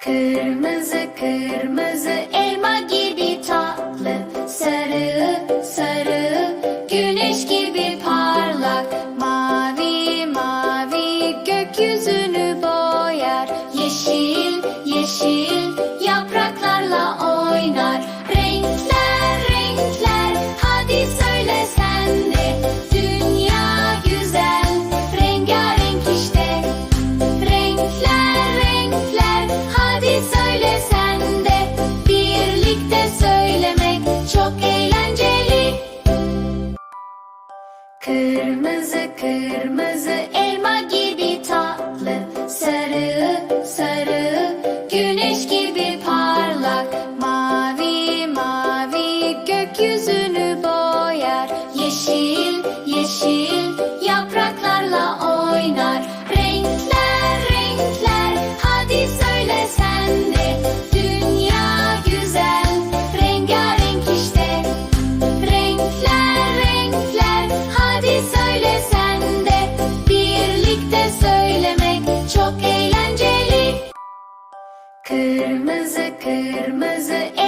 Kırmızı kırmızı elma gibi tatlı. Sarı sarı güneş gibi parlak. Mavi mavi gökyüzünü boyar. Yeşil Kırmızı kırmızı elma gibi tatlı. Sarı sarı güneş gibi Kırmızı kırmızı el